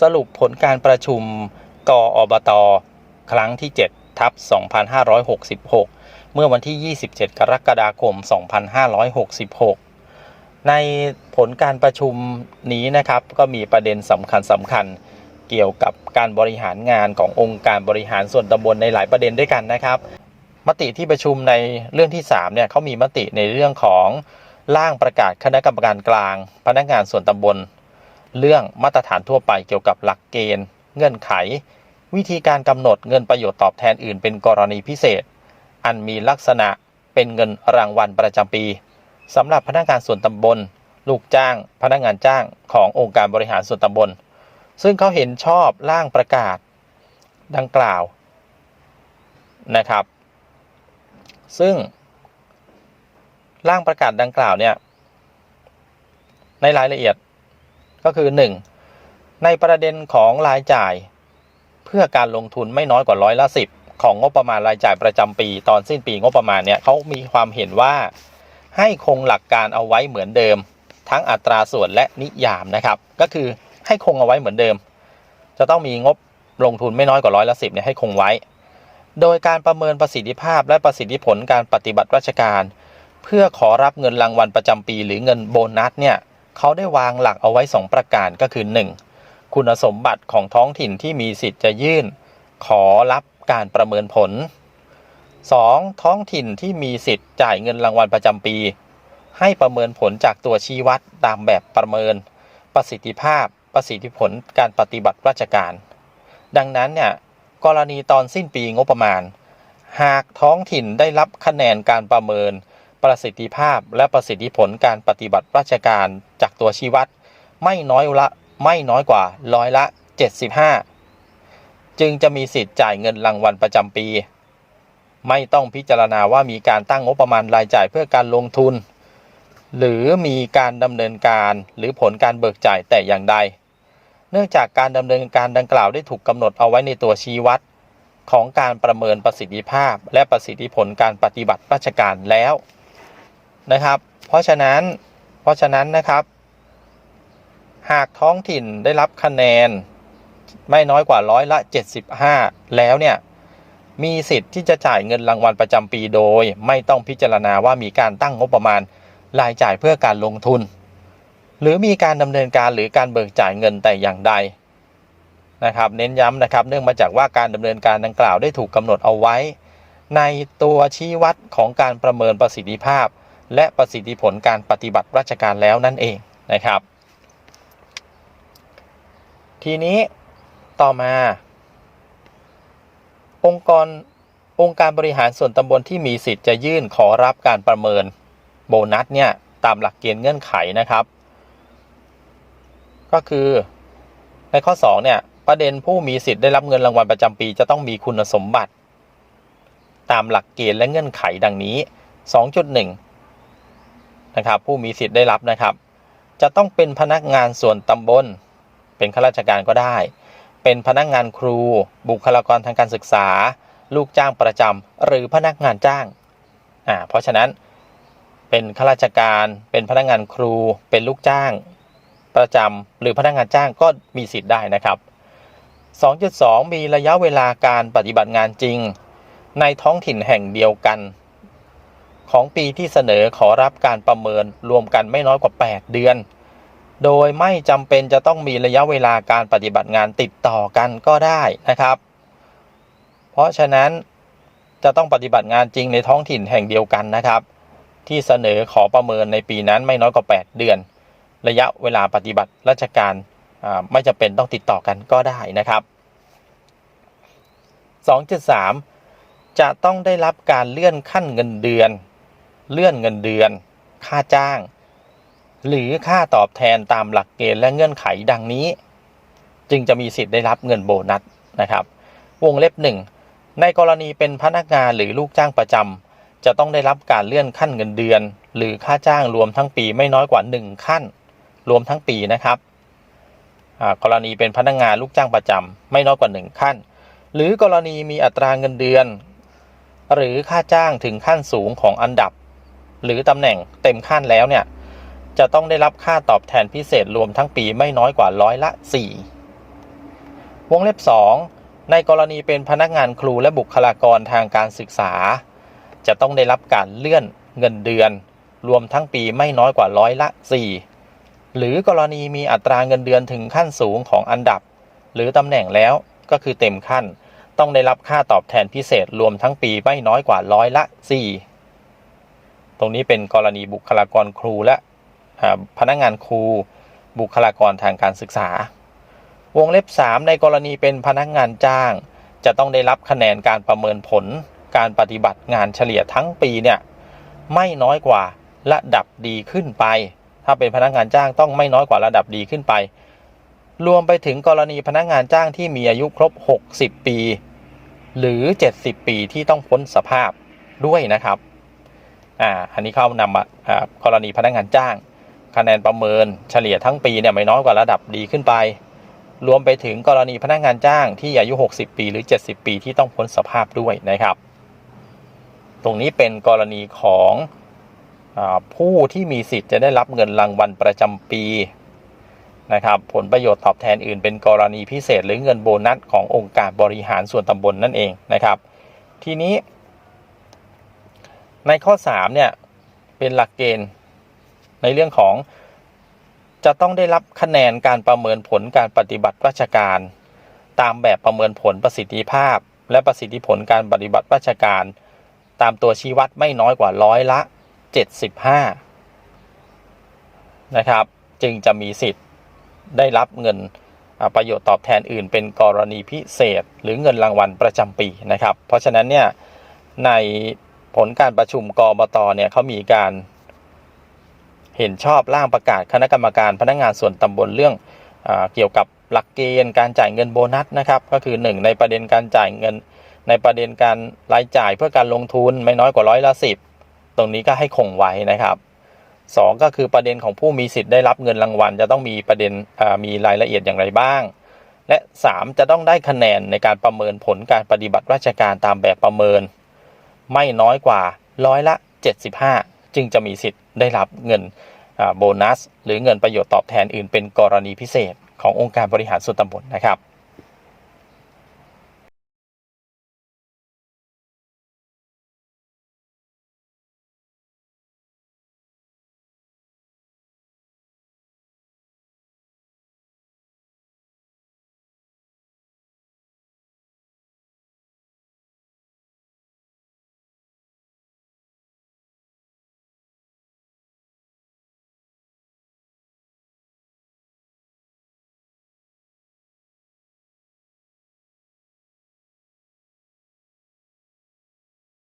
สรุปผลการประชุมกออบต ครั้งที่ 7 ทับ 2566 เมื่อวันที่ 27 กรกฎาคม 2566 ในผลการประชุมนี้นะครับ ก็มีประเด็นสำคัญสำคัญเกี่ยวกับการบริหารงานขององค์การบริหารส่วนตำบลในหลายประเด็นด้วยกันนะครับ มติที่ประชุมในเรื่องที่3เนี่ยเขามีมติในเรื่องของร่างประกาศคณะกรรมการกลาง พนักงานส่วนตำบล เรื่องมาตรฐานทั่วไปเกี่ยวกับหลักเกณฑ์ เงื่อนไข วิธีการกำหนดเงินประโยชน์ตอบแทนอื่นเป็นกรณีพิเศษ อันมีลักษณะเป็นเงินรางวัลประจำปีสำหรับพนักงานส่วนตำบล ลูกจ้าง พนักงานจ้างขององค์การบริหารส่วนตำบล ซึ่งเขาเห็นชอบร่างประกาศดังกล่าวนะครับ ซึ่งร่างประกาศดังกล่าวเนี่ยในรายละเอียด ก็คือ 1. ในประเด็นของรายจ่าย เพื่อการลงทุนไม่น้อยกว่าร้อยละสิบของงบประมาณรายจ่ายประจำปี ตอนสิ้นปีงบประมาณเนี่ยเขามีความเห็นว่าให้คงหลักการเอาไว้เหมือนเดิม ทั้งอัตราส่วนและนิยามนะครับ ก็คือให้คงเอาไว้เหมือนเดิม จะต้องมีงบลงทุนไม่น้อยกว่าร้อยละสิบเนี่ยให้คงไว้ โดยการประเมินประสิทธิภาพและประสิทธิผลการปฏิบัติราชการ เพื่อขอรับเงินรางวัลประจำปี หรือเงินโบนัสเนี่ย เขาได้วางหลักเอาไว้ 2 ประการก็คือ 1. คุณสมบัติของท้องถิ่นที่มีสิทธิ์จะยื่น ขอรับการประเมินผล 2. ท้องถิ่นที่มีสิทธิ์จ่ายเงินรางวัลประจำปี ให้ประเมินผลจากตัวชี้วัดตามแบบประเมิน ประสิทธิภาพ ประสิทธิผลการปฏิบัติราชการ ดังนั้นเนี่ยกรณีตอนสิ้นปีงบประมาณ หากท้องถิ่นได้รับคะแนนการประเมิน ประสิทธิภาพและประสิทธิผลการปฏิบัติราชการจากตัวชี้วัด ไม่น้อยละไม่น้อยกว่าร้อยละ 75 จึงจะมีสิทธิ์จ่ายเงินรางวัลประจำปี ไม่ต้องพิจารณาว่ามีการตั้งงบประมาณรายจ่ายเพื่อการลงทุน หรือมีการดำเนินการหรือผลการเบิกจ่ายแต่อย่างใด เนื่องจากการดำเนินการดังกล่าวได้ถูกกำหนดเอาไว้ในตัวชี้วัดของการประเมินประสิทธิภาพและประสิทธิผลการปฏิบัติราชการแล้ว นะครับ เพราะฉะนั้นเพราะฉะนั้นนะครับ หากท้องถิ่นได้รับคะแนน ไม่น้อยกว่าร้อยละ 75 แล้วเนี่ยมีสิทธิ์ที่จะจ่ายเงินรางวัลประจำปีโดย ไม่ต้องพิจารณาว่ามีการตั้งงบประมาณรายจ่ายเพื่อการลงทุน หรือมีการดำเนินการหรือการเบิกจ่ายเงินแต่อย่างใดนะครับเน้นย้ำนะครับ เนื่องมาจากว่าการดำเนินการดังกล่าวได้ถูกกำหนดเอาไว้ ในตัวชี้วัดของการประเมินประสิทธิภาพ และประสิทธิผลการปฏิบัติราชการแล้วนั่นเองนะครับ ทีนี้ต่อมา องค์กรองค์การบริหารส่วนตำบลที่มีสิทธิ์จะยื่นขอรับการประเมินโบนัสเนี่ยตามหลักเกณฑ์เงื่อนไขนะครับ ก็คือในข้อ2เนี่ยประเด็นผู้มีสิทธิ์ได้รับเงินรางวัลประจำปีจะต้องมีคุณสมบัติ ตามหลักเกณฑ์และเงื่อนไขดังนี้ 2.1 นะครับ ผู้มีสิทธิ์ได้รับนะครับ จะต้องเป็นพนักงานส่วนตำบล เป็นข้าราชการก็ได้ เป็นพนักงานครู บุคลากรทางการศึกษา ลูกจ้างประจำหรือพนักงานจ้างอ่าเพราะฉะนั้นเป็นข้าราชการ เป็นพนักงานครู เป็นลูกจ้าง ประจำหรือพนักงานจ้างก็มีสิทธิ์ได้นะครับ 2.2 มีระยะเวลาการปฏิบัติงานจริง ในท้องถิ่นแห่งเดียวกัน ของปีที่เสนอขอรับการประเมินรวมกันไม่น้อยกว่า 8 เดือน โดยไม่จำเป็นจะต้องมีระยะเวลาการปฏิบัติงานติดต่อกันก็ได้นะครับ เพราะฉะนั้นจะต้องปฏิบัติงานจริงในท้องถิ่นแห่งเดียวกันนะครับ ที่เสนอขอประเมินในปีนั้นไม่น้อยกว่า 8 เดือน ระยะเวลาปฏิบัติราชการไม่จำเป็นต้องติดต่อกันก็ได้นะครับ 2.3 จะต้องได้รับการเลื่อนขั้นเงินเดือน เลื่อนเงินเดือน ค่าจ้าง หรือค่าตอบแทนตามหลักเกณฑ์และเงื่อนไขดังนี้ จึงจะมีสิทธิ์ได้รับเงินโบนัสนะครับ วงเล็บหนึ่งในกรณีเป็นพนักงานหรือลูกจ้างประจำจะต้องได้รับการเลื่อนขั้นเงินเดือน หรือค่าจ้างรวมทั้งปีไม่น้อยกว่า 1 ขั้น รวมทั้งปีนะครับกรณีเป็นพนักงานลูกจ้างประจำไม่น้อยกว่า 1 ขั้น หรือกรณีมีอัตราเงินเดือน หรือค่าจ้างถึงขั้นสูงของอันดับ หรือตำแหน่งเต็มขั้นแล้วเนี่ย จะต้องได้รับค่าตอบแทนพิเศษรวมทั้งปีไม่น้อยกว่าร้อยละ 4 วงเล็บ 2 ในกรณีเป็นพนักงานครูและบุคลากรทางการศึกษา จะต้องได้รับการเลื่อนเงินเดือน รวมทั้งปีไม่น้อยกว่าร้อยละ 4 หรือกรณีมีอัตราเงินเดือนถึงขั้นสูงของอันดับ หรือตำแหน่งแล้วก็คือเต็มขั้น ต้องได้รับค่าตอบแทนพิเศษรวมทั้งปีไม่น้อยกว่าร้อยละ 4 ตรงนี้เป็นกรณีบุคลากรครูและพนักงานครู บุคลากรทางการศึกษา วงเล็บ 3 ในกรณีเป็นพนักงานจ้าง จะต้องได้รับคะแนนการประเมินผล การปฏิบัติงานเฉลี่ยทั้งปีเนี่ยไม่น้อยกว่าระดับดีขึ้นไป ถ้าเป็นพนักงานจ้างต้องไม่น้อยกว่าระดับดีขึ้นไป รวมไปถึงกรณีพนักงานจ้างที่มีอายุครบ 60 ปี หรือ 70 ปีที่ต้องพ้นสภาพด้วยนะครับ อ่าอันนี้เขานำมากรณีพนักงานจ้าง คะแนนประเมินเฉลี่ยทั้งปีเนี่ยไม่น้อยกว่าระดับดีขึ้นไป รวมไปถึงกรณีพนักงานจ้างที่อายุ 60 ปีหรือ 70 ปีที่ต้องพ้นสภาพด้วยนะครับ ตรงนี้เป็นกรณีของอผู้ที่มีสิทธิ์จะได้รับเงินรางวัลประจำปีนะครับผลประโยชน์ตอบแทนอื่นเป็นกรณีพิเศษหรือเงินโบนัสขององค์การบริหารส่วนตำบลนั่นเองนะครับ ทีนี้ ในข้อ3เนี่ยเป็นหลักเกณฑ์ในเรื่องของจะต้องได้รับคะแนนการประเมินผลการปฏิบัติราชการ ตามแบบประเมินผลประสิทธิภาพ และประสิทธิผลการปฏิบัติราชการ ตามตัวชี้วัดไม่น้อยกว่าร้อยละ 75 นะครับ จึงจะมีสิทธิ์ได้รับเงินประโยชน์ตอบแทนอื่น เป็นกรณีพิเศษ หรือเงินรางวัลประจำปีนะครับ เพราะฉะนั้นเนี่ยใน ผลการประชุมกบตเนี่ยเขามีการ เห็นชอบร่างประกาศคณะกรรมการพนักงานส่วนตำบลเรื่องอเกี่ยวกับหลักเกณฑ์การจ่ายเงินโบนัสนะครับ ก็คือ 1 ในประเด็นการจ่ายเงิน ในประเด็นการรายจ่ายเพื่อการลงทุนไม่น้อยกว่าร้อยละสิบตรงนี้ก็ให้คงไว้นะครับ 2 ก็คือประเด็นของผู้มีสิทธิ์ได้รับเงินรางวัล จะต้องมีประเด็นมีรายละเอียดอย่างไรบ้าง และ 3 จะต้องได้คะแนนในการประเมินผลการปฏิบัติราชการตามแบบประเมิน ไม่น้อยกว่าร้อยละ 75 จึงจะมีสิทธิ์ได้รับเงินโบนัส หรือเงินประโยชน์ตอบแทนอื่นเป็นกรณีพิเศษขององค์การบริหารส่วนตำบลนะครับ